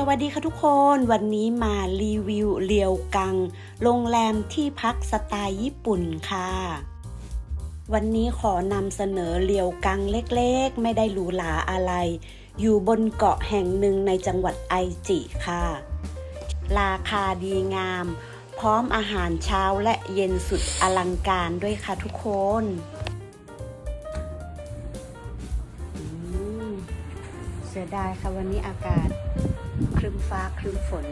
สวัสดีค่ะทุกคนวันนี้มารีวิวเรียวกัง โรงแรมที่พักสไตล์ญี่ปุ่นค่ะ วันนี้ขอนำเสนอเรียวกังเล็กๆ ไม่ได้หรูหราอะไร อยู่บนเกาะแห่งหนึ่งในจังหวัดไอจิค่ะ ราคาดีงาม พร้อมอาหารเช้าและเย็นสุดอลังการด้วยค่ะทุกคนเสียดายค่ะวันนี้อากาศึมฟ้าครึมฝน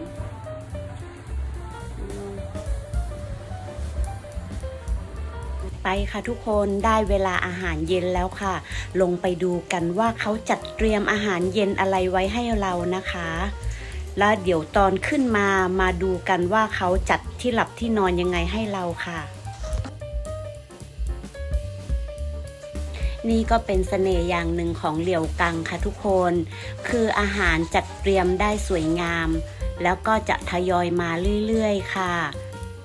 ไปค่ะทุกคนได้เวลาอาหารเย็นแล้วค่ะ ลงไปดูกันว่าเขาจัดเตรียมอาหารเย็นอะไรไว้ให้เรานะคะ แล้วเดี๋ยวตอนขึ้นมามาดูกันว่าเขาจัดที่หลับที่นอนยังไงให้เราค่ะ นี่ก็เป็นเสน่ห์อย่างหนึ่งของเหลียวกังค่ะทุกคน คืออาหารจัดเตรียมได้สวยงาม แล้วก็จะทยอยมาเรื่อยๆค่ะ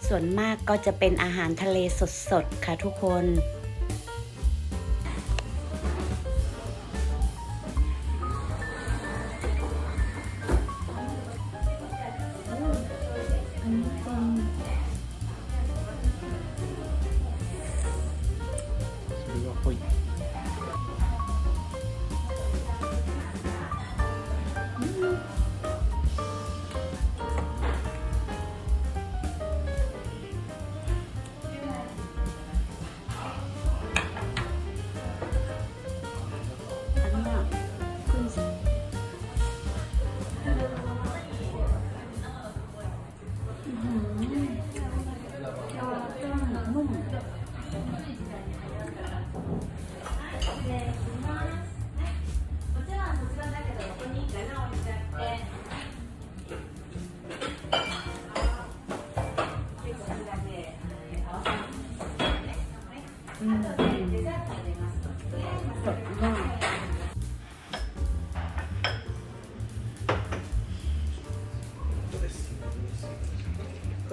ส่วนมากก็จะเป็นอาหารทะเลสดๆค่ะทุกคน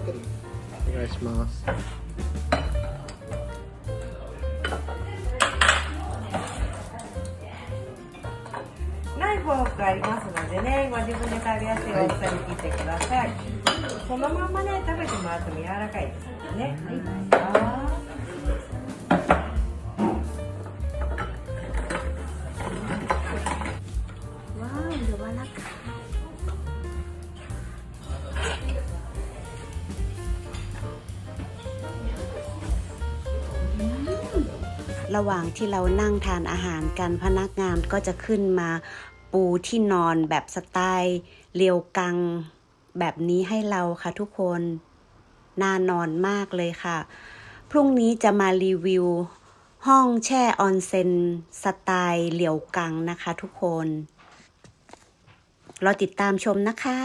お願いしますナイフフォークありますのでね、ご自分で食べやすい大きさに切ってください。そのままね、食べてもらっても柔らかいですのでね。はい。 ระหว่างที่เรานั่งทานอาหารกันพนักงานก็จะขึ้นมาปูที่นอนแบบสไตล์เรียวกัง แบบนี้ให้เราค่ะทุกคนน่านอนมากเลยค่ะ พรุ่งนี้จะมารีวิว ห้องแช่ออนเซ็นสไตล์เหลียวกังนะคะทุกคน รอติดตามชมนะคะ